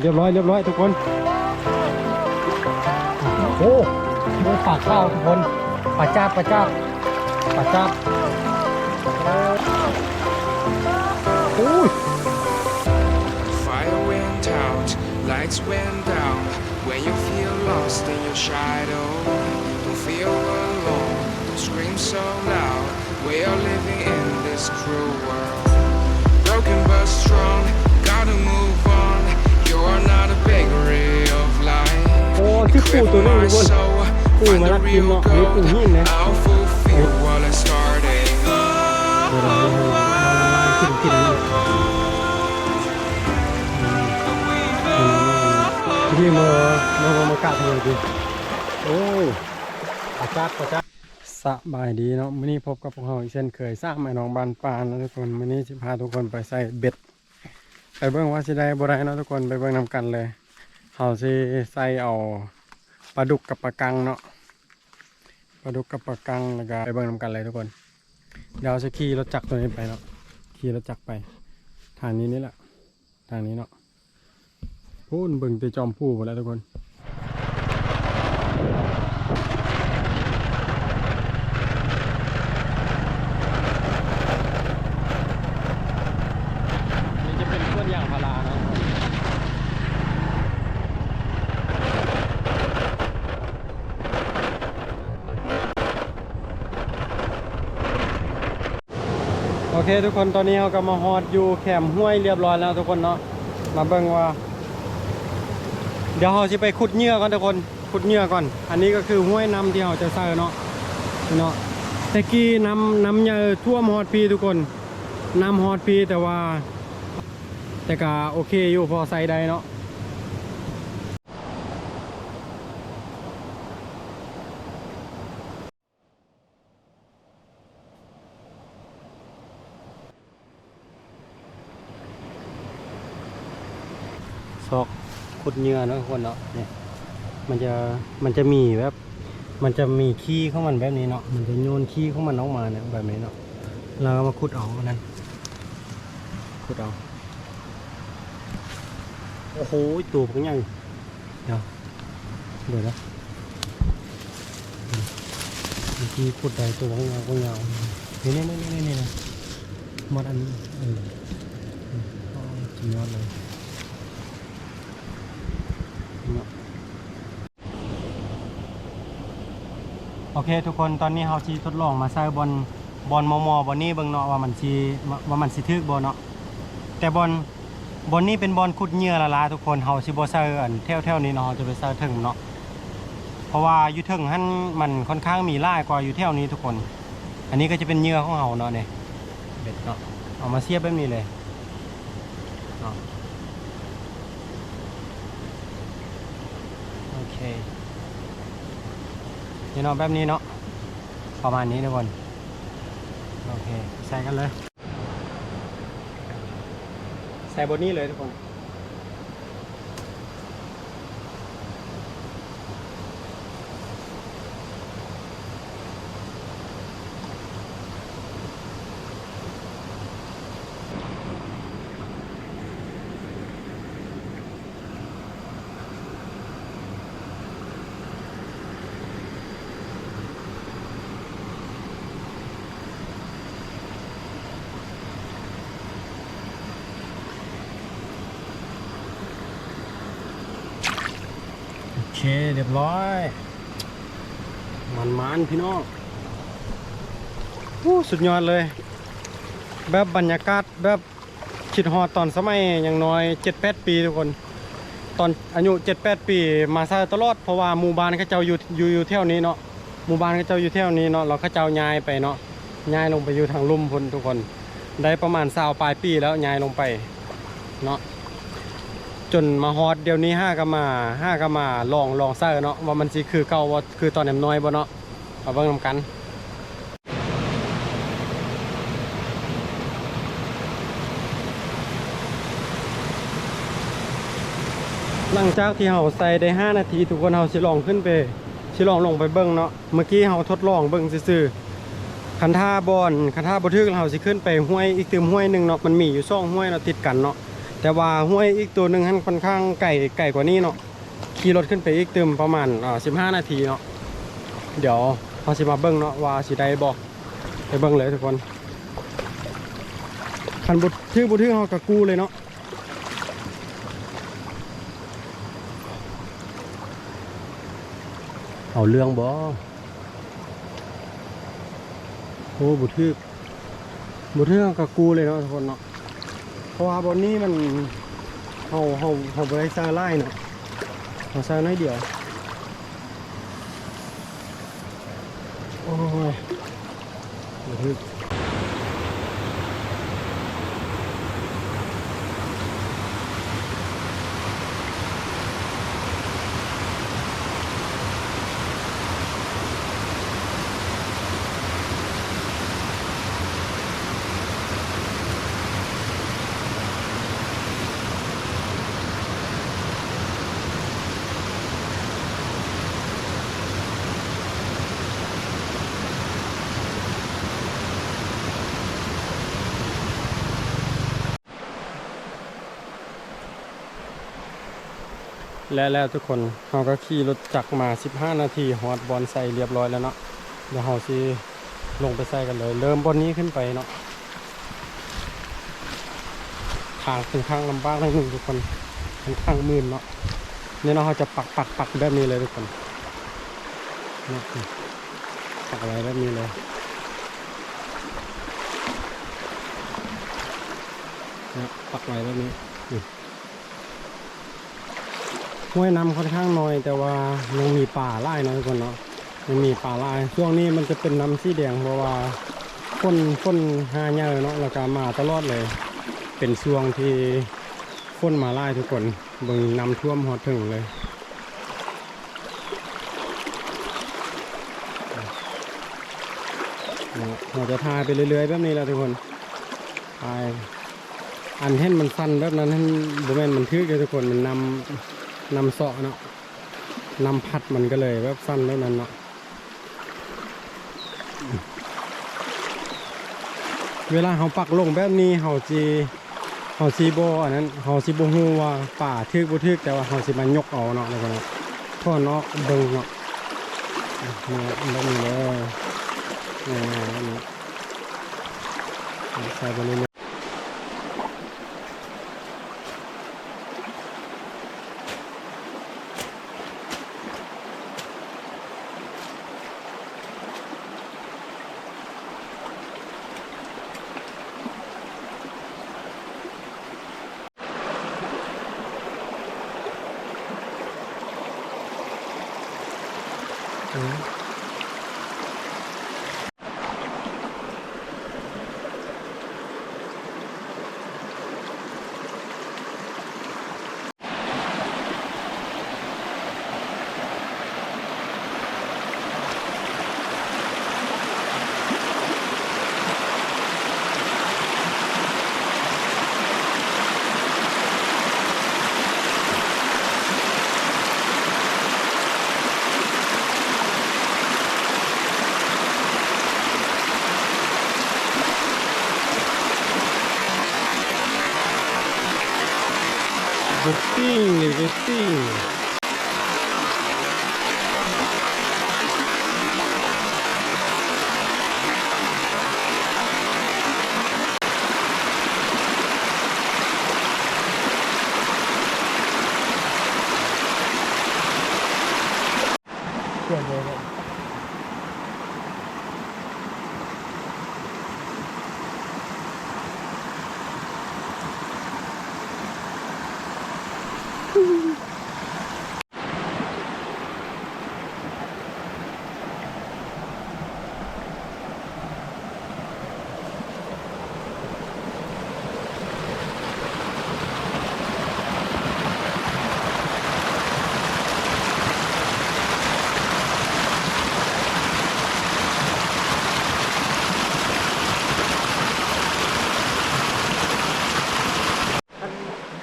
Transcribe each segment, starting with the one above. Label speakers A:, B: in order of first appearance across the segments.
A: เรียบร้อยเรียบร้อยทุกคนโอ้โหปากข้าวทุกคนปลาจ้าปลาจ้าปลาจ้าโอ้ย
B: Fire went out, lights went down. When you feel lost in your shadow, don't feel alone, don't scream so loud. We are living in this cruel world. Broken but strong, gotta move
A: ที่ปูตัวนี้ทุกคนปูมา
B: the
A: ลักกิน
B: real
A: เนาะนี่ปู
B: gold.
A: หินนะ
B: I'll fulfill what I started.
A: เดี๋ยวเราให้มันมันกินกินนี่มือมือมากาดเลยดิโอ้อาจารย์อาจารย์สบายดีเนาะมื้อนี้พบกับพวกเราอีกเช่นเคยสร้างแม่น้องบานปานแล้วทุกคนมื้อนี้จะพาทุกคนไปใส่เบ็ดไปเบิ่งว่าสิได้บ่ได้เนาะทุกคนไปเบิ่งนำกันเลย เฮาสิใส่เอาปลาดุกกับปลากังเนาะปลาดุกกับปลากังแล้วก็ไปเบิ่งนำกันเลยทุกคน เดี๋ยวจะขี่รถจักรตัวนี้ไปเนาะขี่รถจักรไป ทางนี้นี่แหละ ทางนี้เนาะพูนเบิ่งแตจอมผู้หมดแล้วทุกคนจะเป็นต้นยางพาราเนาะ โอ เคทุกคนตอนนี้เราก็มาฮอดอยู่แคมห้วยเรียบร้อยแล้วทุกคนเนาะมาเบิ่งว่า เดี๋ยวเราจะไปขุดเหยื่อก่อนทุกคนขุดเหยื่อก่อน อันนี้ก็คือห้วยน้ำที่เราจะใส่เนาะเนาะตะกี้น้ำน้ำเหยื่อท่วมฮอดพีทุกคนน้ำฮอดพีแต่ว่า แต่ก็โอเคอยู่พอใส่ได้เนาะ ซอกขุดเหยื่อนะทุกคนเนาะเนี่ยมันจะมันจะมีแบบ มันจะมีขี้ของมันแบบนี้เนาะมันจะโยนขี้ของมันออกมาเนี่ยแบบนี้เนาะเราก็มาขุดเอาอันนั้นขุดเอาโอ้โหตัวเป็นยังเดี๋ยวเดี๋ยวนะเมื่อกี้ขุดได้ตัวของเราของเรานี่นี่นี่นี่นี่นะหมดอันนี้เออเอออ๋อสุดยอดเลยเนาะ โอเค ทุกคนตอนนี้เฮาสิทดลองมาใส่บอลบอลมอมอบอลนี้เบิ่งเนาะว่ามันสิว่ามันสิถึกบ่เนาะแต่บอลบอลนี้เป็นบอลขุดเหยื่อละลาทุกคนเฮาสิบ่ใส่อันแถวๆนี้เนาะเราจะไปใส่ถึงเนาะเพราะว่าอยู่ถึงหั่นมันค่อนข้างมีหลายกว่าอยู่แถวนี้ทุกคน อันนี้ก็จะเป็นเหยื่อของเฮาเนาะเนี่ยเบ็ดเนาะเอามาเสียบแบบนี้เลยเนาะโอเค นี่เนาะแบบนี้เนาะประมาณนี้ทุกคนโอเคใส่กันเลย ใส่บนนี้เลยทุกคน เคเรียบร้อย มันมันพี่น้องอู้สุดยอดเลย แบบบรรยากาศแบบคิดฮอดตอนสมัยอย่างน้อย 7-8 ปีทุกคน ตอนอายุ 7-8 ปีมาซะตลอดเพราะว่าหมู่บ้านเขาเจ้าอยู่อยู่อยู่แถวนี้เนาะหมู่บ้านเขาเจ้าอยู่แถวนี้เนาะเราเขาเจ้าย้ายไปเนาะย้ายลงไปอยู่ทางลุ่มพุนทุกคน ได้ประมาณ20ปลายปีแล้วย้ายลงไปเนาะ จนมาฮอดเดี๋ยวนี้ห้ากมาห้ากมาลองลองเซอร์เนาะว่ามันสิคือเก่าว่าคือตอนแหนมน้อยบ่เนาะมาเบิ่งนำกันหลังจากที่เฮาใส่ได้ 5 นาที ทุกคนเฮาสิลองขึ้นไปสิลองลงไปเบิ่งเนาะเมื่อกี้เฮาทดลองเบิ่งซื่อๆคันท่าบอนคันท่าบ่ถึกเฮาสิขึ้นไปห้วยอีกตืมห้วยหนึงเนาะมันมีอยู่สองห้วยเนาะติดกันเนาะ แต่ว่าห้วยอีกตัวหนึ่งหันค่อนข้างไก่ไก่กว่านี้เนาะขี่รถขึ้นไปอีกเติมประมาณอ่าสิบห้านาทีเนาะเดี๋ยวเราสิมาเบิ้งเนาะว่าสิได้บอกไปเบิ้งเลยทุกคนคันบุตรชื่อบุตรเขากะกู้เลยเนาะเอาเรื่องบ่โอ้บุตรชื่อบุตรชื่อเขากะกู้เลยเนาะทุกคนเนาะ เพราะว่าบนนี้มันเขาเขาเขาบ่ได้ใส่ไล่เนาะเขาซาน้อยเดียว โอ้ยเดือด และแล้วทุกคนเฮาก็ขี่รถจักรมา 15 นาทีฮอดบอลใส่เรียบร้อยแล้วเนาะเดี๋ยวเฮาสิลงไปใส่กันเลย เริ่มบนนี้ขึ้นไปเนาะทางค่อนข้างลำบากนิดนึงทุกคนค่อนข้างมืนเนาะนี่เนาะเราจะปักปักปักแบบนี้เลยทุกคนนี่ปักอะไว้แบบนี้เลยปักไว้แบบนี้นี่ ห้วยน้ำค่อนข้างน้อย แต่ว่ายังมีป่าไร่นะทุกคนเนาะยังมีป่าไร่ช่วงนี้มันจะเป็นน้ำสีแดงเพราะว่าคนคนหาเยอะเนาะแล้วก็มาตลอดเลย เป็นช่วงที่คนมาไล่ทุกคนเบิ่งน้ำท่วมหอดถึงเลย เราจะทายไปเรื่อยๆแบบนี้แหละทุกคนทายอันเห็นมันฟันแบบนั้นให้บุแมนมันทึกเลยทุกคนมันนำ นำเสาะเนาะนำพัดมันก็เลยแบบฟันแบบนั้นเนาะเวลาเขาปักลงแบบนี้เขาจีเขาซีโบอันนั้นเขาซีโบฮูว่าป่าทึกบ่ทึกแต่ว่าเขาสิมายกเอาเนาะแล้วก็เนาะพ่อเนาะเบิ่งเนาะเนี่แบบนี้เลยง่ายๆแบบนี้ใส่ไปเรื่อยๆอืม Getting, getting. เปลี่ยนเลยเนี่ย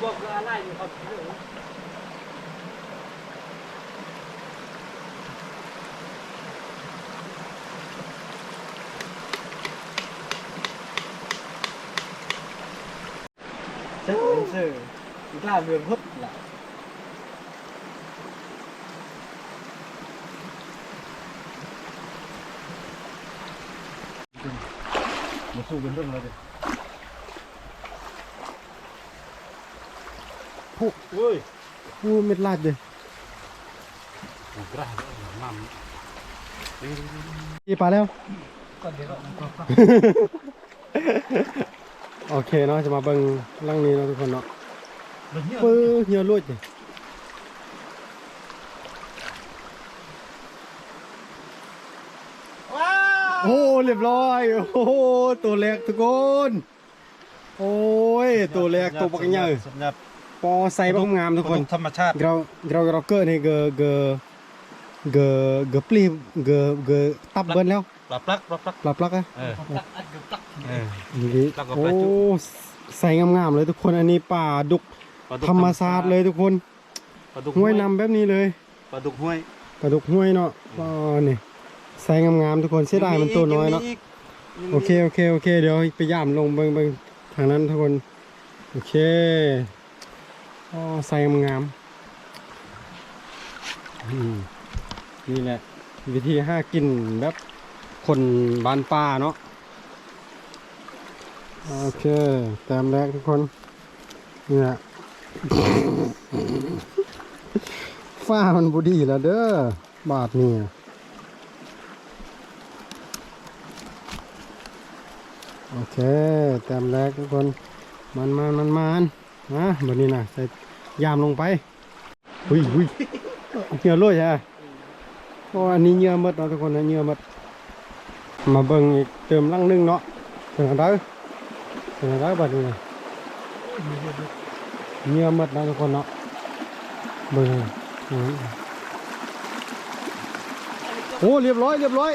A: บอกอะไรอยู่ครับ เซนเซอร์
C: อีกล่าเรืองพุทธล่ะมาสู้กันเรื่องอะไรดิผู้เฮ้ย
A: อู้เม็ดลาดเลย
C: กระมั่ม
A: อีปลาแล้ว
C: ก็เดี๋ยวก็ก็ก็
A: โอเคเนาะจะมาเบิ่งร่างนี้เนาะทุกคนเนาะ
C: เรื่องเนี้ย
A: ปื้อเหี่ยวลุดเลย
C: ว้า
A: โอ้เรียบร้อยโอ้โหตัวแรกทุกคนโอ้ยตัวแรกตัวปักใหญ่
C: สำหรับ
A: ปอใส่บักงามทุกคน
C: ธรรมชาติ
A: เราเราเราเกิดในเกอเกอเกอเกอปลีเกอเกอตับเบิ้ลแล้ว
C: ปลาปลักปลาปลัก
A: ปลับปลักอะ
C: เออเออ
A: นี่
C: แล้วก็
A: โอ้
C: ปลาจุ
A: ใส่งามๆเลยทุกคนอันนี้ป่าดุก
C: ปลาดุก
A: ธรรมชาติเลยทุกคน
C: ปลาดุก
A: ห้วยนำแบบนี้เลย
C: ปลาดุกห้วย
A: ปลาดุกห้วยเนาะอ๋อนี่ใส่งามๆทุกคนเสียดายมันตัวน้อยเนาะ
C: มีก
A: โอเคโอเคโอเคเดี๋ยวไปย่ามลงเบิ่งเบิ่งทางนั้นทุกคนโอเคอ๋อใส่งามๆอืมนี่แหละ วิธีห้ากินแบบ คนบ้านป่าเนาะโอเค แต้มแรกทุกคนเนี่แหละฟ้ามันบุดีแล้วเด้อบาทนี่โอเค แต้มแรกทุกคน มันมันมันมันนะแบบนี้นะใส่ยามลงไปหุยหุยเหงื่อลอยใช่ไหมโอ้อันนี้เหงื่อมดเนาะทุกคนนะเหงื่อมด มาเบิ่งอีกเติมลังนึงเนาะเป็นอะไรเป็นอะไรบัดนี้เงื่อหมดนะทุกคนเนาะเบิ่งโอ้เรียบร้อยเรียบร้อย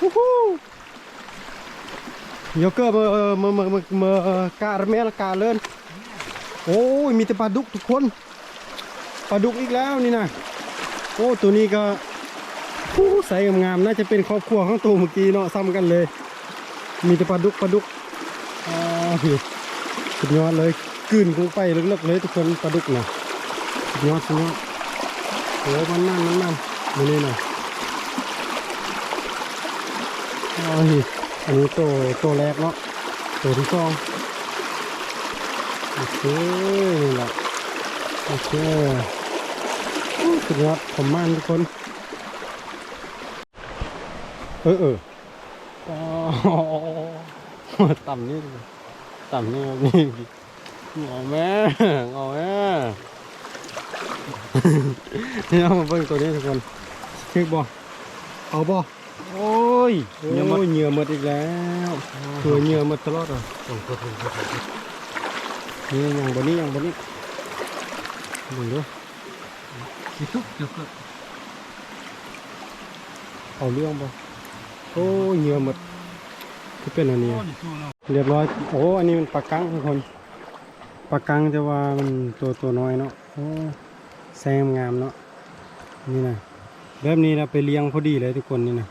A: ฮู้ฮู้โยเกอร์มามามามามาการเมลกาเลินโอ้ยมีแต่ปลาดุกทุกคนปลาดุกอีกแล้วนี่นะโอ้ตัวนี้ก็ ผู้ใสงามๆน่าจะเป็นครอบครัวของตัวเมื่อกี้เนาะซ้ำกันเลย มีแต่ปลาดุกปลาดุกอ่าสุดยอดเลยกลืนลงไปลึกๆเลยทุกคนปลาดุกนะสุดยอดสุดยอดโอ้มันนั่นมันนั่นมานี่นะโอ้ยอันนี้ตัวตัวแรกเนาะตัวที่สองโอเคนี่แหละโอเคสุดยอดผมมันทุกคน เออเอออ๋อต่ำนี่ดิต่ำนี่แบบนี่งอแม่งอแม่นี่เอามาเบิ่งตัวนี้ทุกคนเช็คบ่เอาบ่
C: โอ้ย
A: โอ้ยเหงื่อหมดอีกแล้วตัวเหงื่อหมดตลอดอะ
C: ต้องกดต้องกดต้องกด
A: นี่ยังบนนี้ยังบนนี้ดูดู
C: คิดทุกเกี่ยวกับ
A: เอาเรื่องบ่ โอ้เหงื่อหมดคือเป็นอันนี้
C: โอ้
A: อะ
C: ยสู้เนาะ
A: เรียบร้อยโอ้อันนี้มันปลากังทุกคนปลากังแต่ว่ามันตัวตัวน้อยเนาะโอ้แซมงามเนาะนี่นะแบบนี้นะไปเลี้ยงพอดีเลยทุกคนนี่นะ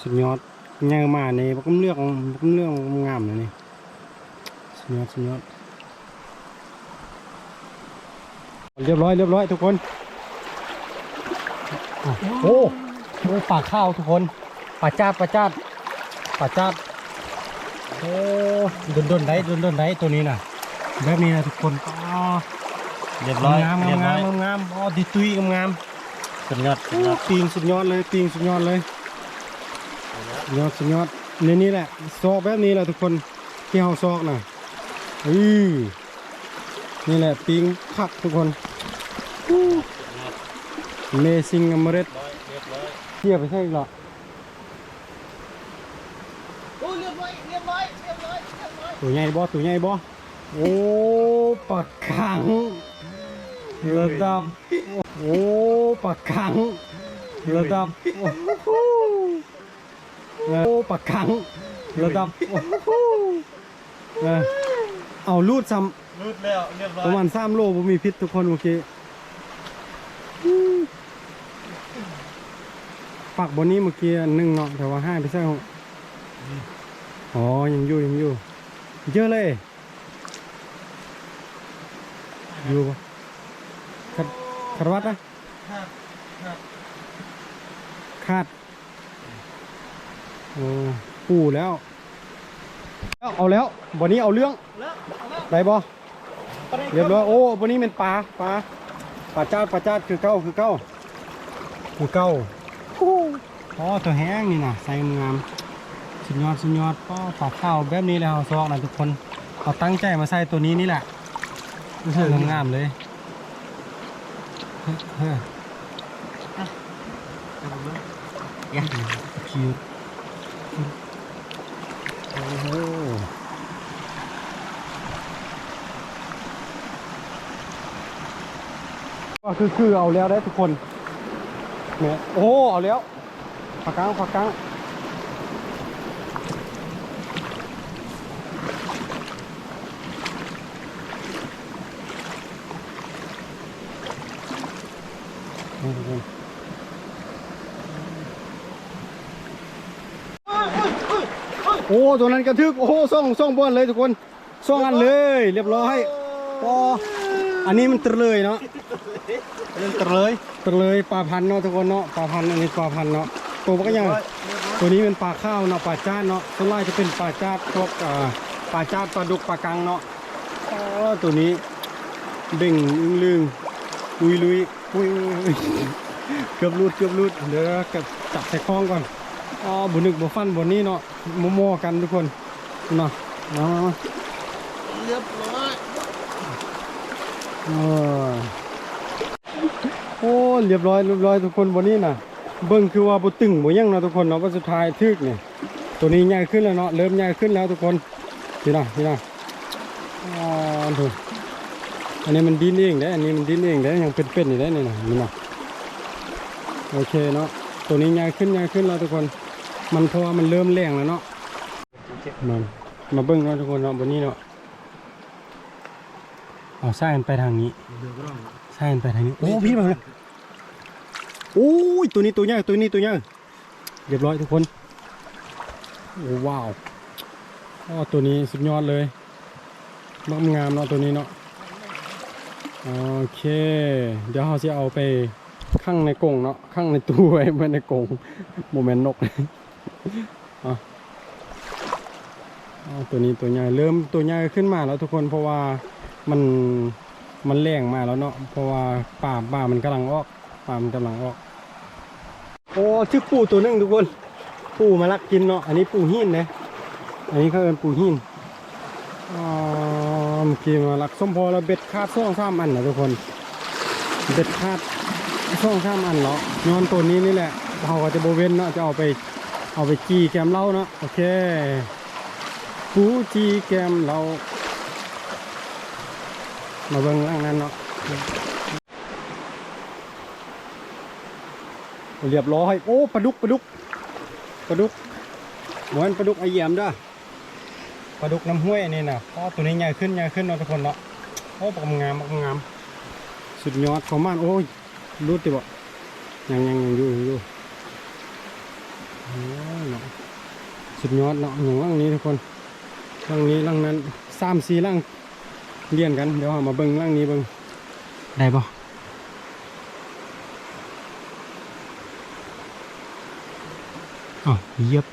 A: สุดยอดเงยมาเนี่ยมัก็เลือกมัก็เลือกงามเลยนี่สุดยอดสุดยอดเรียบร้อยเรียบร้อยทุกคนโอ้โอ้ปลาข้าวทุกคน ปลาจาดปลาจาดปลาจาดโอ้ดนดนได้ดนดนได้ตัวนี้น่ะแบบนี้นะทุกคนอ๋อ
C: เรียบร้อย
A: งาม
C: เรีย
A: งาม
C: บร้
A: งา
C: อย
A: มงามอ๋อดีตุยงามงาม
C: สุดยอดสุ
A: โอ้
C: ดยอด
A: ปิงสุดยอดเลยปิงสุดยอดเลยสุดยอดสุดยอดนี่นี่แหละซอกแบบนี้แหละทุกคนที่เฮาซอกน่ะอือนี่แหละปิงคักทุกคนเมซิงอมเรต
C: เรียบร้อย
A: เทียบไปใช่หรอ
C: โอ้เรียบร้อยเรียบร้อยเรียบร้อยเรียบร้อย
A: ตัวใหญ่บ่ตัวใหญ่บ่โอ้ปากขังระดับโอ้ปากขังระดับโอ้โหโอ้ปากขังระดับโอ้โหเออเอาลูดซ้
C: รูดแล้วเรียบร้ำอ
A: ประ
C: ย
A: มาณสามโลบ่มีพิษทุกคนโอเคปักบนนี้เมื่อกี้อันหนึงเนาะแต่ว่าห้าไปใช่ของ อ๋อ ยังอยู่ยังอยู่เยอะเลย อยู่ปะคัดคัดวัดนะ
C: ครับครับ
A: คาดโอ้ปูแล้วแล้ว เอาแล้ววันนี้เอาเรื่องได้บ่เรียบร้อยโอ้วันนี้เป็นปลาปลาปลาจ้าปลาจ้าคือเก้าคือเก้าคือเก้าอ๋อตัวแห้งนี่นะใส่งาม สุดยอดสุดยอดป้อปลาข้าวแบบนี้แล้วซอกนะทุกคนเอาตั้งใจมาใส่ตัวนี้นี่แหละรู้สึกงามๆเลยเฮ้ยเฮ้ย
C: ยัง
A: คิวโอ้โหก็คือคือเอาแล้วได้ทุกคนเนี่ยโอ้เอาแล้วปากกางปากกางนี่ทุกคน โอ้ตัวนั้นกระทึกโอ้ส่องส่องบอลเลยทุกคนส่องอันเลย เรียบร้อยพออันนี้มันตะเลยเนาะเล่นตะเลยตะเลยปลาพันเนาะทุกคนเนาะปลาพันอันนี้ปลาพันเนาะตัวมันก็ยังตัวนี้เป็นปลาข้าวเนาะปลาจ้าเนาะส่วนใหญ่จะเป็นปลาจ้าพวกปลาจ้าปลาดุกปลากังเนาะอ๋อตัวนี้เบ่งอึ้งลึงลุยลุยอุ้ยเกือบรูดเกือบรูดเดี๋ยวก็บจับใส่คล้องก่อนอ๋อบุนึกบุฟันบนนี้เนาะ มโมๆกันทุกคนเนาะมามามา
C: เรียบร้อย
A: เออโอ้เรียบร้อยเรียบร้อยทุกคนบนนี้น่ะ เบิ่งคือว่าบุตึงบุยังเนาะทุกคนเนาะว่าสุดท้ายทึกเนี่ยตัวนี้ใหญ่ขึ้นแล้วเนาะเริ่มใหญ่ขึ้นแล้วทุกคนพี่น้องพี่น้องอ๋อถูกอันนี้มันดิ้นเองเด้อันนี้มันดิ้นเองเด้ยังเป็นๆอยู่เด้นี่นะนี่นะโอเคเนาะตัวนี้ใหญ่ขึ้นใหญ่ขึ้นแล้วทุกคน มันเพราะว่ามันเริ่มแรงแล้วเนาะมันมาเบิ้งเนาะทุกคนเนาะบนนี้เนาะเอาใส่มันไปทางนี้ใส่มันไปทางนี้โอ้พี่มาเลยโอ้ยตัวนี้ตัวใหญ่ตัวนี้ตัวใหญ่เรียบร้อยทุกคนโอ้ว้าวอ๋อตัวนี้สุดยอดเลยงามงามเนาะตัวนี้เนาะโอเค เดี๋ยวเราจะเอาไปข้างในกรงเนาะข้างในตู้ไว้ไม่ในกรงโมเมนต์นกอ๋อ ตัวนี้ตัวใหญ่เริ่มตัวใหญ่ขึ้นมาแล้วทุกคนเพราะว่ามันมันแรงมาแล้วเนาะเพราะว่าป่าป่ามันกำลังออกป่ามันกำลังออก โอ้ชื่อปูตัวหนึงทุกคน ปูมาลักกินเนาะอันนี้ปูหินนะอันนี้เขาเอินปูหินอ๋อเมื่อกี้มาลักส้มพอแล้วเบ็ดคาดซ่องสามอันนะทุกคนเบ็ดคาดซ่องสามอันเหรอย้อนตัวนี้นี่แหละเราก็จะโบเวนเนาะจะเอาไป เอาไปจีแกมเหล้าเนาะโอเคปูจีแกมเรามาเบิ่งล่างนั้นเนาะเรียบร้อยโอ้ปลาดุกปลาดุกปลาดุกเหมือนปลาดุกไอเยี่ยมด้อปลาดุกน้ำห้วยนี่นะอ๋อตัวนี้ใหญ่ขึ้นใหญ่ขึ้นเนาะทุกคนเนาะโอ้ปลางามปลางามสุดยอดของมันโอ้ยรูดติบ่ยังยังยังอยู่อยู่ สุดยอดเนาะอย่างล่างนี้ทุกคนล่างนี้ล่างนั้นสามสี่ล่างเรียนกัน เดี๋ยวมาเบิ้งล่างนี้เบิ้งได้ปะอ๋อเยียบ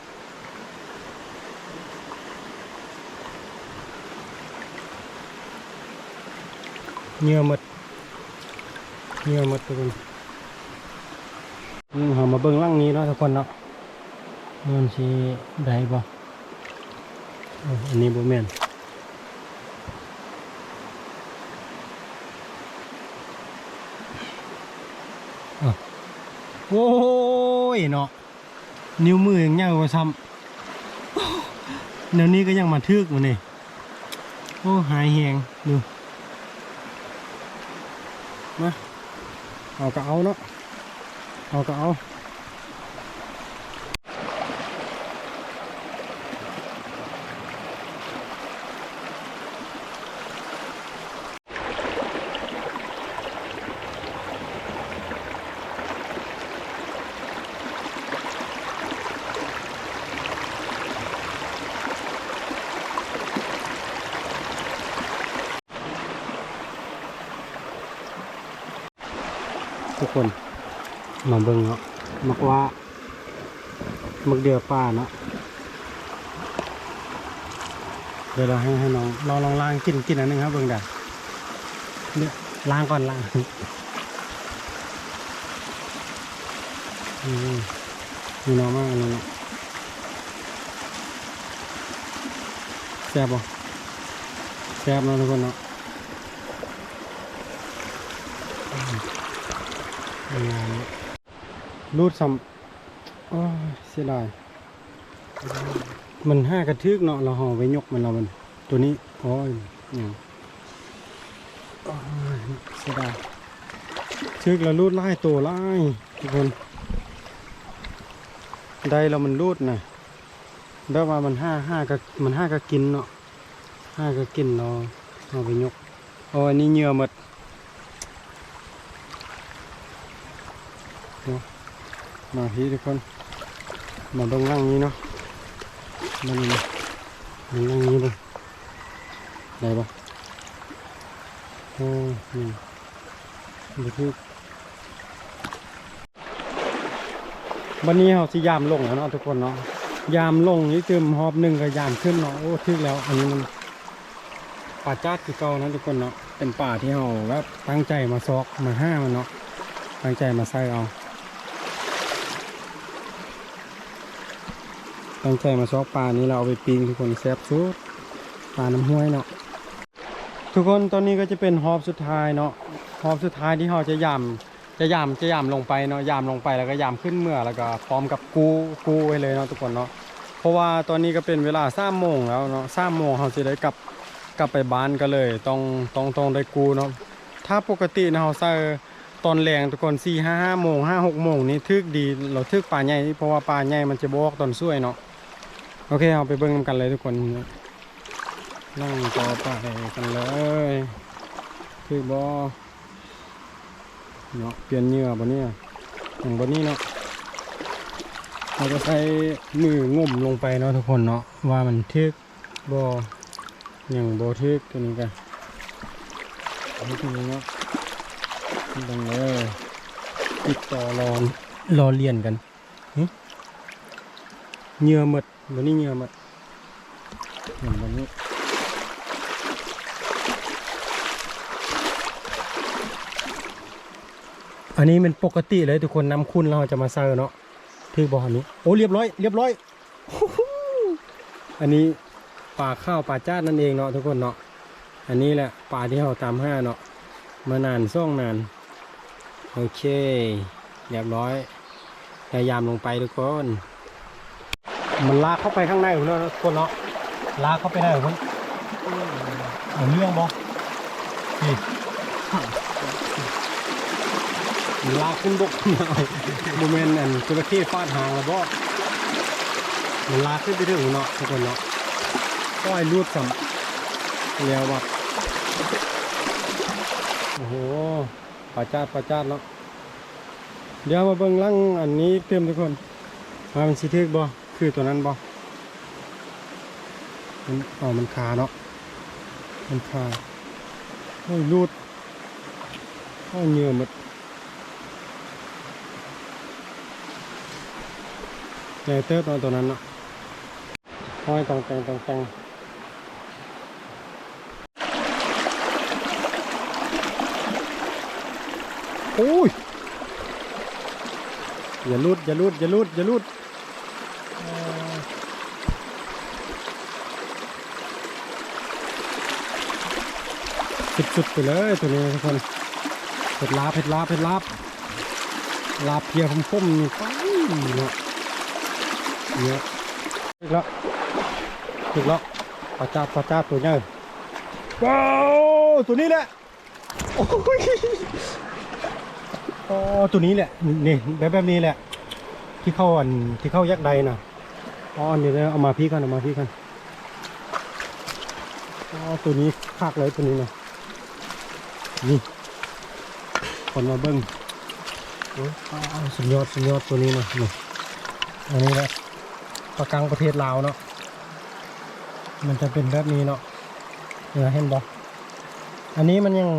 A: เงื่อมดเงื่อมดทุกคนอืมเอามาเบิ่งล่างนี้เนาะทุกคนเนาะ มันสิได้บ่อันนี้บ่แม่นอะโอ้ยเนาะนิ้วมือยังยาวกว่าซ้ำแนวนี้ก็ยังมาทึกอยู่นี่โอ้หายแหงดูมาเอาก็เอาเนาะเอาก็เอา ทุกคนมาเบิ่งเนาะมักว่ามักเดือป่าเนาะเดี๋ยวเราให้ให้น้องลองลองล้างกินกินอันหนึงครับเบิ่งได้เนี่ยล้างก่อนล้างอืมมีน้องมากอันนี้เนาะแซ่บบ่แซ่บเนาะทุกคนเนาะ งานรูดซ้ำโอ้ยเสียดาย มันห้ากระทึกเนาะเราห่อไว้ยกมันเรามัน ตัวนี้โอ้ยอย่างโอ้ยเสียดายทึกแล้วรูดไล่ตัวไล่ทุกคน ได้แล้วมันรูดนะแบบว่ามันห้าห้าก็มันห้าก็กินเนาะห้าก็กินเราเอาไปยกโอ้ยนี่เหงื่อหมด มาพี่ทุกคน มาตรงล่างนี้เนาะมันนี่มันล่างนี้เลยได้ปะโอ้นี่ดูที่วันนี้เราสิยามลงแล้วเนาะทุกคนเนาะยามลงนี่เติมหอบหนึ่งกับยามขึ้นเนาะโอ้ทึกแล้ว อันนี้มันป่าจ้าดคือเก่านะทุกคนเนาะเป็นป่าที่เราแบบตั้งใจมาซอกมาห้ามันเนาะตั้งใจมาใส่เอา ตั้งใจมาซอกปลานี้เราเอาไปปิ้งทุกคนแซ่บสุดปลาน้ำห้วยเนาะทุกคนตอนนี้ก็จะเป็นฮอบสุดท้ายเนาะฮอบสุดท้ายที่เราจะยำจะยำจะยำลงไปเนาะยำลงไปแล้วก็ยำขึ้นเมื่อแล้วก็พร้อมกับกูกูไว้เลยเนาะทุกคนเนาะเพราะว่าตอนนี้ก็เป็นเวลาสามโมงแล้วเนาะสามโมงเราจะได้กลับกลับไปบ้านกันเลยต้องต้องต้องได้กูเนาะถ้าปกตินะเราใส่ตอนแรงทุกคนสี่ห้าห้าโมงห้าหกโมงนี่ทึกดีเราทึกปลาใหญ่เพราะว่าปลาใหญ่มันจะบอกตอนช่วยเนาะ โอเคเอาไปเบิ่งกันเลยทุกคนนั่งต่อไปกันเลย คือบอเนาะเปลี่ยนเหยื่อบนนี้อย่างบนนี้เนาะเราจะใช้มืองมลงไปเนาะทุกคนเนาะว่ามันทึกบออย่างบอทึกตัวนี้กันนนี้ตัวนี้เนาะดังเลยติดต่อรอรอเรียนกันเหยื่อหมด วันนี้เหงื่อมาเหมือนวันนี้อันนี้เป็นปกติเลยทุกคนน้ำคุณเราจะมาเซอร์เนาะที่บ่อนี้ โอ้เรียบร้อยเรียบร้อย อันนี้ปลาข้าวปลาจ้าดนั่นเองเนาะทุกคนเนาะ อันนี้แหละปลาที่เราตามห้าเนาะ มานานซ่องนาน โอเค เรียบร้อยพยายามลงไปทุกคน มันลากเข้าไปข้างในของเราทุกคนเนาะลากเข้าไปได้ของคนเอาเรื่องบอนี่ลากขึ้นบกหน่อยโมเมนต์อันจระเข้ฟาดหางแล้วบอมันลากขึ้นไปถึงเนาะทุกคนเนาะก็ไอ้รูดสัมเรียวแบบโอ้โหปลาจาดปลาจาดแล้วเดี๋ยวมาเบิ่งล่างอันนี้เต็มทุกคนมาเป็นสีทึกบ่ คือตัวนั้นบอมันอ๋อมันขาเนาะ มันขาโอ้ยรูดโอ้ยเหงื่อหมดใหญ่เติบตอนตัวนั้นเนาะห้อยตองแตงตองแตงโอ้ยอย่าลูดอย่าลูดอย่าลูดอย่าลูด สุดๆไปเลยตัวนี้ทุกคนเผ็ดลาเผ็ดลาเผ็ดลาบลาเพียผมพุ่มๆนี่ไปเนาะเนี่ยถึกแล้วถึกแล้วปลาจ้าปลาจ้าตัวใหญ่ว้าวตัวนี้แหละโอ้ยอ๋อตัวนี้แหละนี่แบบแบบนี้แหละ ที่เข้าอันที่เข้ายักษ์ใดน่ะอ๋อเดี๋ยวเอามาพี่กันเอามาพี่กันอ๋อตัวนี้คักเลยตัวนี้นะ นี่คนมาเบิ้งโอ้ยอ้าวสุดยอดสุดยอดตัวนี้นะนี่อันนี้แหละปลากังประเทศลาวเนาะมันจะเป็นแบบนี้เนาะเนี่ยเห็นบ่อันนี้มันยัง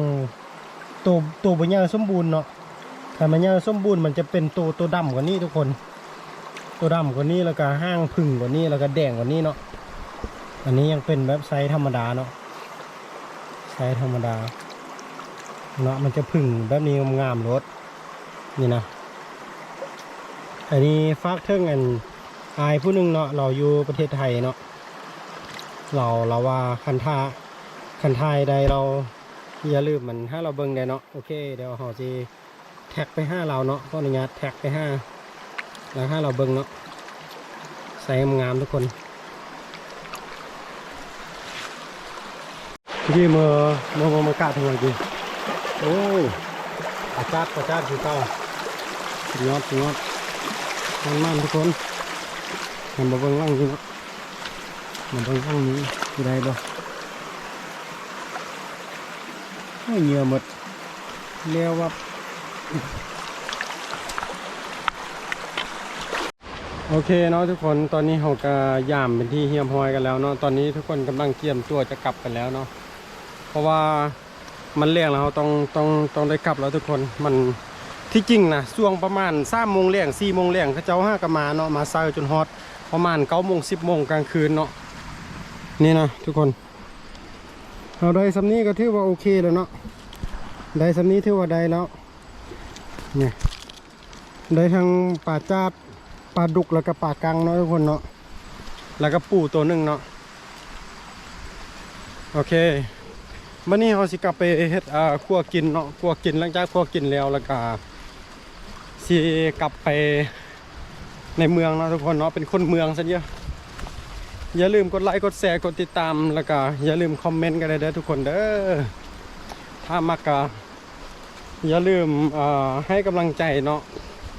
A: ตัวตัวบญญาสมบูรณ์เนาะแต่มันยังสมบูรณ์มันจะเป็นตัวตัวดำกว่านี้ทุกคน ตัวดำกว่านี้แล้วก็ห้างพึ่งกว่านี้แล้วก็แดงกว่านี้เนาะอันนี้ยังเป็นแบบไซส์ธรรมดาเนาะไซส์ธรรมดา เนาะมันจะพึ่งแบบนี้งามรถนี่นะอันนี้ฟากเทิงอันอายผู้หนึงเนาะเราอยู่ประเทศไทยเนาะเราเราว่าคันท่าคันทายใดเราอย่าลืมมันถ้าเราเบิ่งได้เนาะโอเคเดี๋ยวเราจะแท็กไปห้าเราเนาะขออนุญาตแท็กไปห้าแล้วถ้าเราเบิ่งเนาะใส่งามทุกคนที่มือมือมือมากาดทำไมดี โอ้อาจารย์อาจารย์คือเก่าสุดยอดสุดยอดมันมันทุกคนมันมาเบิงล่างจริงเนาะมันเบิงล่างนี้ที่ใดบ่โอ้เหงื่อหมดเลี้ยววับโอเคเนาะทุกคนตอนนี้เราก็ย่ามเป็นที่เฮียมฮอยกันแล้วเนาะตอนนี้ทุกคนกำลังเตรียมตัวจะกลับกันแล้วเนาะเพราะว่า มันเลี้ยงแล้วเราต้องต้องต้องได้กลับแล้วทุกคนมันที่จริงนะช่วงประมาณสามโมงเลี้ยงสี่โมงเลี้ยงเขาเจ้าห้ากมาเนาะมาเซาจนฮอตประมาณเก้าโมงสิบโมงกลางคืนเนาะนี่นะทุกคนเราได้สำนี้ก็ถือว่าโอเคแล้วเนาะได้สำนี้ถือว่าได้แล้วเนี่ยได้ทั้งป่าจาดปลาดุกแล้วก็ปลากังเนาะทุกคนเนาะแล้วก็ปูตัวหนึ่งเนาะโอเค วันนี้เราสิกลับไปเฮ็ดอ่าคั่วกินเนาะคั่วกินหลังจากคั่วกินแล้วแล้วก็สิกลับไปในเมืองเนาะทุกคนเนาะเป็นคนเมืองซะเยอะอย่าลืมกดไลค์กดแชร์กดติดตามแล้วก็อย่าลืมคอมเมนต์กันเลยเด้อทุกคนเด้อถ้ามักก็อย่าลืมอ่าให้กำลังใจเนาะ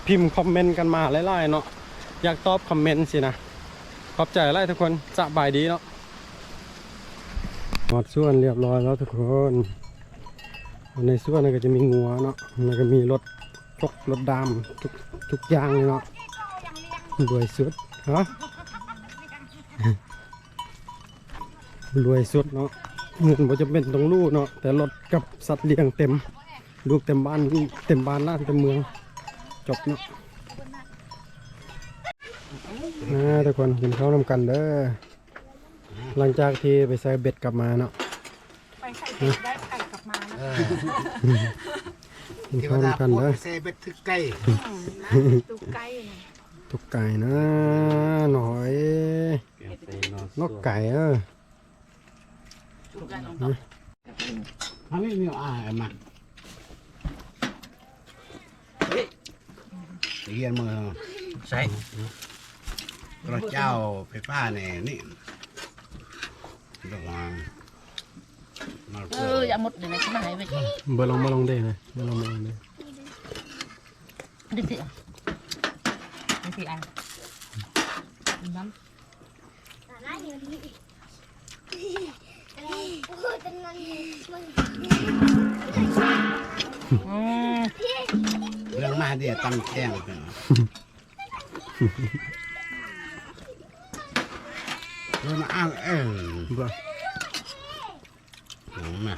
A: พิมพ์คอมเมนต์กันมาหลายๆเนาะอยากตอบคอมเมนต์สินะขอบใจหลายทุกคนสบายดีเนาะ หมดส่วนเรียบร้อยแล้วทุกคนในส่วนนั้ก็จะมีงัวเนาะแล้วก็มีรถจกรถดำทุกทุกอย่างเลยเนาะรวยสุดฮะรวยสุดเนาะเงินบ่จะเป็นต้องรู้เนาะแต่รถกับสัตว์เลี้ยงเต็ม ลูกเต็มบ้านเต็มบ้านล้านเต็มเมืองจบเนาะนะทุกคนกินข้าวนำกันเด้อ หลังจากที่ไปใส่เบ็ดกลับมาเนาะ
C: ไปไข่เป็ดได้ไข่กลับมานะ
A: กิน
D: เทว
A: ข้าว
D: ดานำ
A: กัน
D: พว
A: เด้อก
D: เซเบ็ดทึกไก่
C: ตูไก่นะ
A: ตุกไก่นะหน่อยนกไก่เออ
D: อันนี้มีอ่ามาเรียนมือ
E: ใช่
D: พระเจ้าไฟฟ้าเนี่ยนี่ ดอกมามา
F: เอออย่าหมดเดี๋ยวนะฉันมาให้ไป
A: เบอร์ลองมาลองเด้เลยมาลองมาลองเด้
F: ดึกดิ
C: ไม่สิอันน้
D: เรื่องมาเดียวตั้งแจ้งกัน เรื่องมาอ้างเออ
A: เบอร์
D: หนูมา